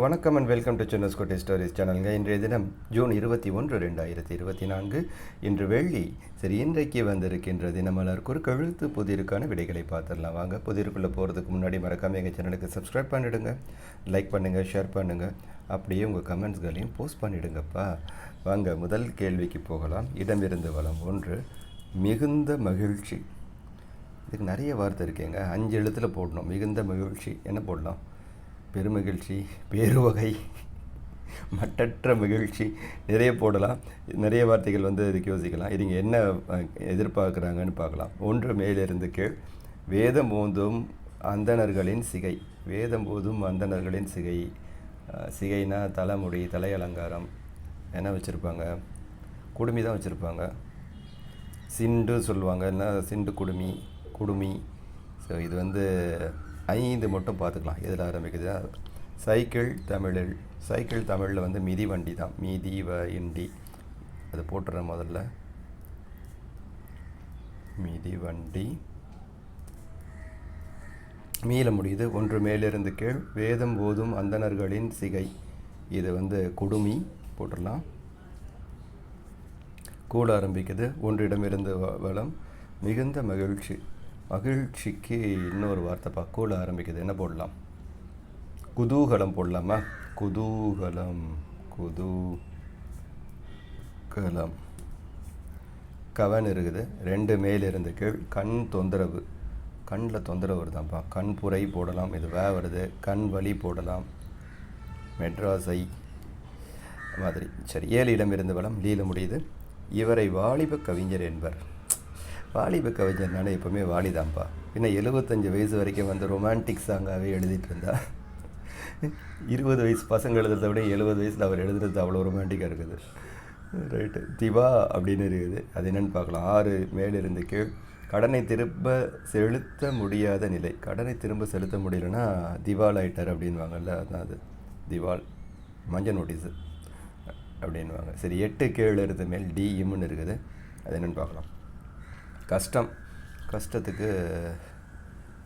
வணக்கம் and welcome to சென்னஸ் கோட்டை stories சேனலுங்க இன்றைய தினம் ஜூன் இருபத்தி ஒன்று ரெண்டாயிரத்தி இருபத்தி நான்கு. இன்று வெள்ளி. சரி இன்றைக்கு வந்திருக்கின்ற தினமலர் குறுக்கெழுத்து புதிருக்கான விடைகளை பார்த்துடலாம். வாங்க புதிருக்குள்ளே போகிறதுக்கு முன்னாடி மறக்காமல் எங்கள் சேனலுக்கு சப்ஸ்கிரைப் பண்ணிவிடுங்க லைக் பண்ணுங்கள் ஷேர் பண்ணுங்கள் அப்படியே உங்கள் கமெண்ட்ஸ்களையும் போஸ்ட் பண்ணிவிடுங்கப்பா வாங்க முதல் கேள்விக்கு போகலாம். இடமிருந்து வளம் ஒன்று. மிகுந்த மகிழ்ச்சி. இதுக்கு நிறைய வார்த்தை இருக்கேங்க. அஞ்சு எழுத்தில் போடணும். மிகுந்த மகிழ்ச்சி. என்ன போடலாம்? பெருமகிழ்ச்சி பேருவகை மட்டற்ற மகிழ்ச்சி. நிறைய போடலாம். நிறைய வார்த்தைகள் வந்து இதுக்கு யோசிக்கலாம். இதுங்க என்ன எதிர்பார்க்குறாங்கன்னு பார்க்கலாம். ஒன்று மேலிருந்து கீழ். வேதம் ஓதும் அந்தணர்களின் சிகை. வேதம் ஓதும் அந்தணர்களின் சிகை. சிகைனா தலைமுடி தலை அலங்காரம். என்ன வச்சுருப்பாங்க? குடுமி தான் வச்சுருப்பாங்க. சிண்டு சொல்லுவாங்க. என்ன? சிண்டு குடுமி குடுமி. ஸோ இது வந்து ஐந்து மட்டும் பார்த்துக்கலாம் எதில் ஆரம்பிக்குதுன்னா சைக்கிள் தமிழில் சைக்கிள் தமிழில் வந்து மிதி வண்டி தான். மிதி வ இண்டி அது போட்டுறேன் முதல்ல. மிதி வண்டி. மீள முடியுது. ஒன்று மேலிருந்து கீழ். வேதம் போதும் அந்தணர்களின் சிகை. இது வந்து குடுமி. போட்டுடலாம். கூட ஆரம்பிக்குது. ஒன்றிடமிருந்து வளம். மிகுந்த மகிழ்ச்சி. மகிழ்ச்சிக்கு இன்னொரு வார்த்தை பக்குவில் ஆரம்பிக்குது. என்ன போடலாம்? குதூகலம் போடலாமா? குதூகலம் குதூகலம். கவன் இருக்குது. ரெண்டு மேல் இருந்து கீழ். கண் தொந்தரவு. கண்ணில் தொந்தரவு வருதாம்ப்பா கண் புரை போடலாம். இது வே வருது. கண் வலி போடலாம். மெட்ராஸை மாதிரி. சரி ஏழு இடம் இருந்து வளம் லீல முடியுது. இவரை வாலிப கவிஞர் என்பர். வாலிப கவிஞர்னாலே எப்போவுமே வாலிதான்ப்பா பின்ன எழுபத்தஞ்சு வயசு வரைக்கும் வந்து ரொமான்டிக் சாங்காகவே எழுதிட்டு இருந்தா. இருபது வயசு பசங்க எழுதுறத விட எழுபது வயசில் அவர் எழுதுறது அவ்வளோ ரொமான்டிக்காக இருக்குது. ரைட்டு திவா அப்படின்னு இருக்குது. அது என்னென்னு பார்க்கலாம். ஆறு மேலிருந்து கீழ். கடனை திரும்ப செலுத்த முடியாத நிலை. கடனை திரும்ப செலுத்த முடியலன்னா திவால் ஆயிட்டார் அப்படின்வாங்கல்ல அதான் அது. திவால் மஞ்சள் நோட்டீஸு அப்படின்வாங்க சரி எட்டு கீழ் இருந்த மேல் டி இருக்குது. அது என்னென்னு பார்க்கலாம். கஷ்டம். கஷ்டத்துக்கு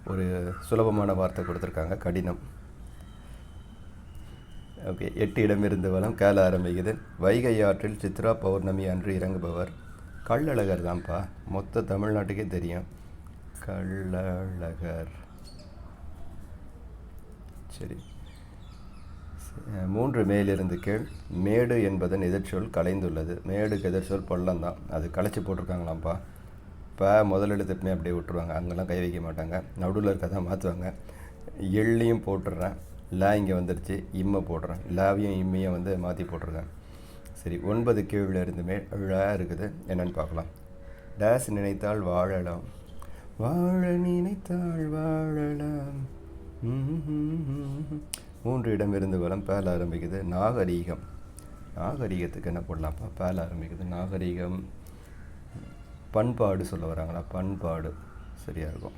ஒரு சுலபமான வார்த்தை கொடுத்துருக்காங்க கடினம். ஓகே எட்டு இடமிருந்து வளம் கேள ஆரம்பிக்குது. வைகை ஆற்றில் சித்ரா பௌர்ணமி அன்று இறங்குபவர். கள்ளழகர் தான்ப்பா. மொத்த தமிழ்நாட்டுக்கே தெரியும். கள்ளழகர். சரி. மூன்று மேலிருந்து கீழ். மேடு என்பதன் எதிர்ச்சொல் கலைந்துள்ளது. மேடுக்கு எதிர்ச்சொல் பள்ளம் தான். அது களைச்சி போட்டிருக்காங்களாம்ப்பா. இப்போ முதலெழுத்துமே அப்படியே விட்டுருவாங்க. அங்கெல்லாம் கை வைக்க மாட்டாங்க. நடுவில் இருக்கதான் மாற்றுவாங்க எள்ளையும் போட்டுடுறேன். லா இங்கே வந்துருச்சு. இம்மை போடுறேன். லாவையும் இம்மையும் வந்து மாற்றி போட்டிருக்கேன். சரி ஒன்பது கேள்வியில் இருந்துமே இருக்குது. என்னென்னு பார்க்கலாம். டேஸ் நினைத்தால் வாழலாம். வாழ நினைத்தால் வாழலாம். மூன்று இடம் இருந்து வளம் பேல ஆரம்பிக்குது. நாகரீகம். நாகரீகத்துக்கு என்ன போடலாம்ப்பா? பேல ஆரம்பிக்குது. நாகரீகம். பண்பாடு சொல்ல வராங்களா? பண்பாடு. சரியாக இருக்கும்.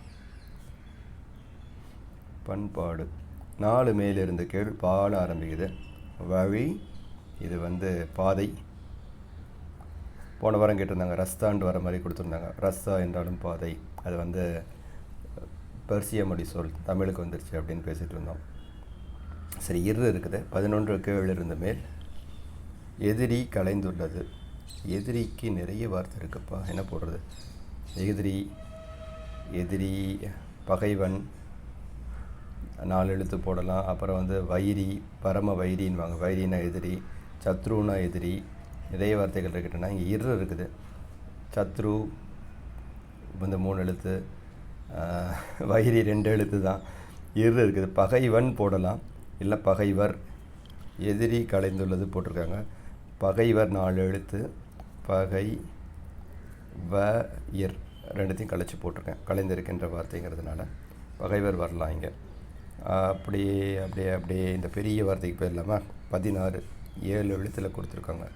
பண்பாடு. நாலு மேலிருந்து கேள் பாட ஆரம்பிக்குது. வழி இது வந்து பாதை. போன வாரம் கேட்டிருந்தாங்க ரஸ்தாண்டு வர மாதிரி கொடுத்துருந்தாங்க. ரஸ்தா என்றாலும் பாதை. அது வந்து பெர்சிய மொழி சொல் தமிழுக்கு வந்துருச்சு அப்படின்னு பேசிகிட்டு இருந்தோம். சரி இரு இருக்குது. பதினொன்று கீழ் இருந்த மேல் எதிரி கலைந்துள்ளது. எதிரிக்கு நிறைய வார்த்தை இருக்குப்பா. என்ன போடுறது? எதிரி எதிரி பகைவன் நாலு எழுத்து போடலாம். அப்புறம் வந்து வைரி பரம வைரின்வாங்க வைரினா எதிரி சத்ருனா எதிரி நிறைய வார்த்தைகள் இருக்குன்னா இங்கே இரு இருக்குது. சத்ரு இந்த மூணு எழுத்து வைரி ரெண்டு எழுத்து தான். இரு இருக்குது. பகைவன் போடலாம். இல்லை பகைவர். எதிரி கலைந்துள்ளது போட்டிருக்காங்க. பகைவர் நாலு எழுத்து பகை வ இர் ரெண்டுத்தையும் கழிச்சு போட்டிருக்கேன். கலைந்திருக்கின்ற வார்த்தைங்கிறதுனால பகைவர் வரலாம் இங்கே. அப்படியே அப்படியே அப்படியே இந்த பெரிய வார்த்தைக்கு போயிடலாமா பதினாறு ஏழு எழுத்தில் கொடுத்துருக்காங்க.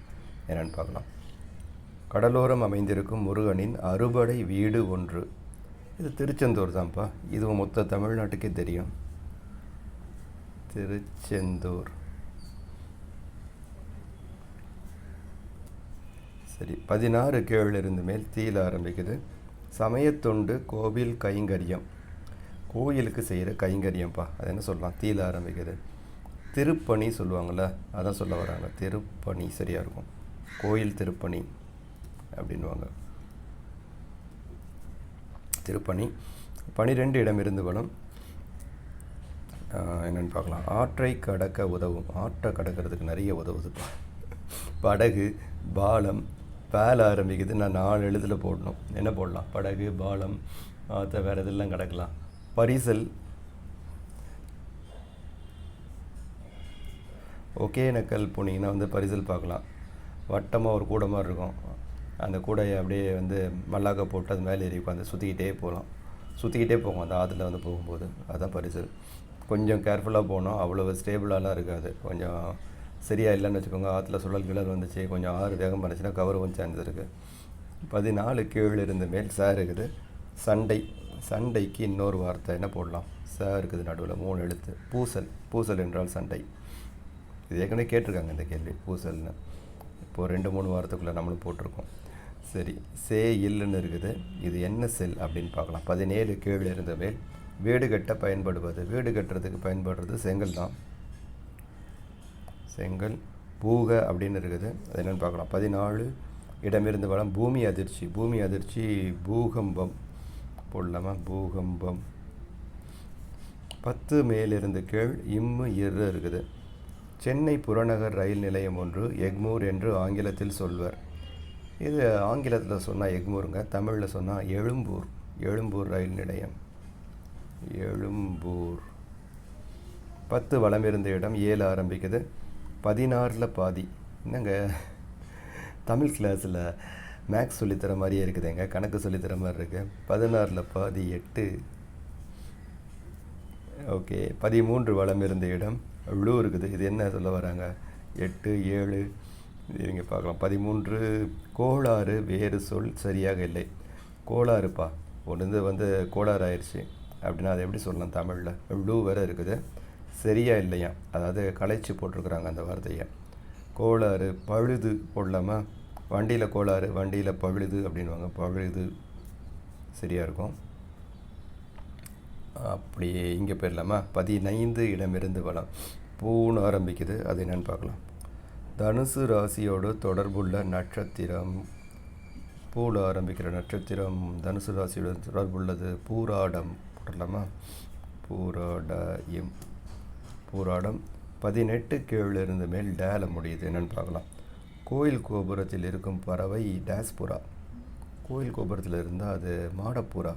என்னென்னு பார்க்கலாம். கடலோரம் அமைந்திருக்கும் முருகனின் அறுபடை வீடு ஒன்று. இது திருச்செந்தூர் தான்ப்பா. இதுவும் மொத்த தமிழ்நாட்டுக்கே தெரியும். திருச்செந்தூர். சரி பதினாறு கீழ் இருந்து மேல் தீயில் ஆரம்பிக்குது. சமயத்தொண்டு கோவில் கைங்கரியம். கோயிலுக்கு செய்கிற கைங்கரியம்ப்பா அது என்ன சொல்லலாம்? தீயில் ஆரம்பிக்குது. திருப்பணி சொல்லுவாங்கள்ல அதான் சொல்ல வராங்க. திருப்பணி சரியாக இருக்கும். கோயில் திருப்பணி அப்படின்வாங்க திருப்பணி பனிரெண்டு இடம் இருந்து வரும். என்னென்னு பார்க்கலாம். ஆற்றை கடக்க உதவும். ஆற்றை கடக்கிறதுக்கு நிறைய உதவுதுப்பா. படகு பாலம் பேல ஆரம்பிக்குது. நான் நாலு எழுத்தில் போடணும். என்ன போடலாம்? படகு பாலம் ஆற்ற வேறு இதெல்லாம் கிடக்கலாம். பரிசல். ஒகேனக்கல் போனீங்கன்னா வந்து பரிசல் பார்க்கலாம். வட்டமாக ஒரு கூடை மாதிரி இருக்கும். அந்த கூடையை அப்படியே வந்து மல்லாக்க போட்டு அது மேலே ஏறி உட்காந்து சுற்றிக்கிட்டே போகலாம். சுற்றிக்கிட்டே போகும். அந்த ஆற்றுல வந்து போகும்போது. அதுதான் பரிசல். கொஞ்சம் கேர்ஃபுல்லாக போனோம் அவ்வளோ ஸ்டேபிளாலாம் இருக்காது. கொஞ்சம் சரியாக இல்லைன்னு வச்சுக்கோங்க. ஆற்றுல சுழல் கிழல் வந்துச்சு. கொஞ்சம் ஆறு வேகம் பண்ணுச்சுன்னா கௌரவம் சான்ஸ் இருக்குது பதினாலு கீழ் இருந்த மேல் சார் இருக்குது. சண்டை சண்டைக்கு இன்னொரு வார்த்தை. என்ன போடலாம்? சார் இருக்குது நடுவில். மூணு எழுத்து. பூசல். பூசல் என்றால் சண்டை. இது ஏற்கனவே கேட்டிருக்காங்க இந்த கேள்வி. பூசல்னு. இப்போது ரெண்டு மூணு வாரத்துக்குள்ளே நம்மளும் போட்டிருக்கோம். சரி. சே இல்லுன்னு இருக்குது. இது என்ன செல் அப்படின்னு பார்க்கலாம். பதினேழு கீழ் இருந்த மேல். வீடு கட்ட பயன்படுவது. வீடு கட்டுறதுக்கு பயன்படுறது செங்கல் தான் செங்கல் பூக அப்படின்னு இருக்குது. அது என்னென்னு பார்க்கலாம். பதினாலு இடமிருந்து வளம் பூமி அதிர்ச்சி. பூமி அதிர்ச்சி பூகம்பம். போடலாமா? பூகம்பம். பத்து மேலிருந்து கீழ் இம்மு இரு இருக்குது. சென்னை புறநகர் ரயில் நிலையம் ஒன்று எக்மூர் என்று ஆங்கிலத்தில் சொல்வர். இது ஆங்கிலத்தில் சொன்னால் எக்மூருங்க தமிழில் சொன்னால் எழும்பூர். எழும்பூர் ரயில் நிலையம். எழும்பூர். பத்து வளம் இருந்த இடம் ஏழு ஆரம்பிக்குது. பதினாறில் பாதி. என்னங்க? தமிழ் கிளாஸில் மேக்ஸ் சொல்லித்தர மாதிரியே இருக்குதுங்க. கணக்கு சொல்லித்தர மாதிரி இருக்குது பதினாறில் பாதி எட்டு. ஓகே. பதிமூன்று வளம் இருந்த இடம். ழு இருக்குது. இது என்ன சொல்ல வராங்க? எட்டு ஏழு. இவங்க பார்க்கலாம். பதிமூன்று கோளாறு. வேறு சொல் சரியாக இல்லை. கோளாறுப்பா. ஒன்று வந்து கோளாறு ஆயிடுச்சு அப்படின்னா அதை எப்படி சொல்லலாம்? தமிழில். ழு வேறு இருக்குது. சரியா இல்லையா? அதாவது களைச்சி போட்டிருக்கிறாங்க அந்த வார்த்தையை. கோளாறு பழுது போடலாமா? வண்டியில் கோளாறு வண்டியில் பழுது அப்படின்வாங்க பழுது சரியாக இருக்கும். அப்படியே இங்கே போயிடலாமா? பதினைந்து இடமிருந்து வளம். பூன்னு ஆரம்பிக்குது. அது என்னென்னு பார்க்கலாம். தனுசு ராசியோடு தொடர்புள்ள நட்சத்திரம். பூவில் ஆரம்பிக்கிற நட்சத்திரம் தனுசு ராசியோட தொடர்புள்ளது. பூராடம் போடலாமா? பூராடம் பூராடம் பதினெட்டு கீழிருந்து மேல் டேல முடியுது. என்னென்னு பார்க்கலாம். கோயில் கோபுரத்தில் இருக்கும் பறவை டேஸ்புரா. கோயில் கோபுரத்தில் இருந்தால் அது மாடப்புறா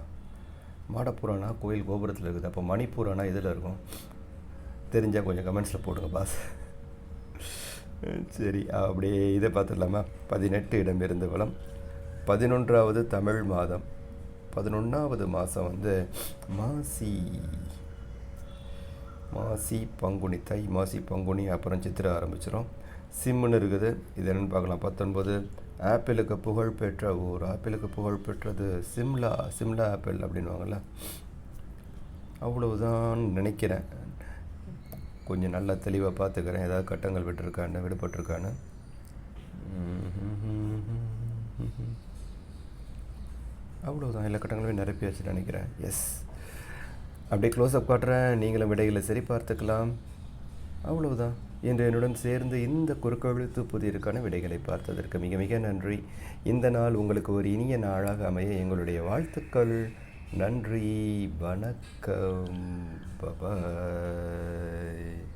மாடப்புறானா கோயில் கோபுரத்தில் இருக்குது. அப்போ மணிப்பூரானா இதில் இருக்கும்? தெரிஞ்சால் கொஞ்சம் கமெண்ட்ஸில் போடுங்க பாஸ் சரி அப்படியே இதை பார்த்துடலாமா? பதினெட்டு இடம் இருந்த வளம். பதினொன்றாவது தமிழ் மாதம். பதினொன்றாவது மாதம் வந்து மாசி. மாசி பங்குனி தை மாசி பங்குனி அப்புறம் சித்திரை ஆரம்பிச்சிடும் சிம்முன்னு இருக்குது. இது என்னென்னு பார்க்கலாம். பத்தொன்பது. ஆப்பிளுக்கு புகழ் பெற்ற ஊர். ஆப்பிளுக்கு புகழ் பெற்றது சிம்லா சிம்லா ஆப்பிள் அப்படின்வாங்கள்ல அவ்வளவுதான் நினைக்கிறேன். கொஞ்சம் நல்லா தெளிவாக பார்த்துக்கிறேன். ஏதாவது கட்டங்கள் விட்டுருக்கான்னு விடுபட்டிருக்கான்னு. அவ்வளோதான் எல்லா கட்டங்களுமே நிரப்பியாச்சு நினைக்கிறேன். எஸ் அப்படியே க்ளோஸ்அப் காட்டுறேன். நீங்களும் விடைகளை சரி பார்த்துக்கலாம் அவ்வளவுதான். இன்று என்னுடன் சேர்ந்து இந்த குறுக்கெழுத்து புதிருக்கான விடைகளை பார்த்ததற்கு மிக மிக நன்றி. இந்த நாள் உங்களுக்கு ஒரு இனிய நாளாக அமைய எங்களுடைய வாழ்த்துக்கள். நன்றி. வணக்கம். பபாய்